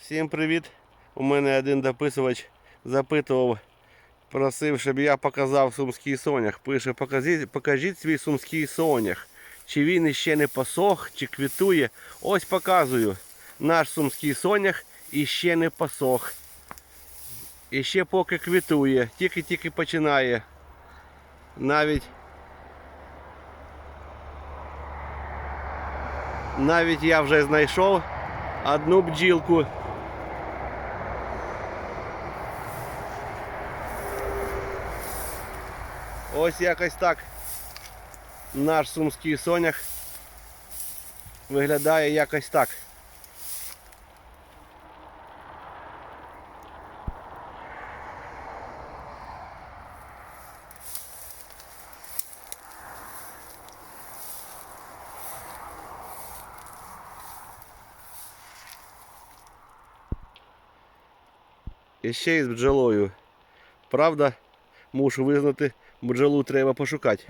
Всім привіт! У мене один дописувач запитував, просив, щоб я показав сумський сонях. Пише, покажіть, покажіть свій сумський сонях. Чи він іще не посох, чи квітує. Ось показую. Наш сумський сонях іще не посох. Іще поки квітує, тільки-тільки починає. Навіть навіть я вже знайшов одну бджілку. Ось якось так наш сумський сонях виглядає якось так. І ще й бджолою. Правда, мушу визнати, бджолу треба пошукати.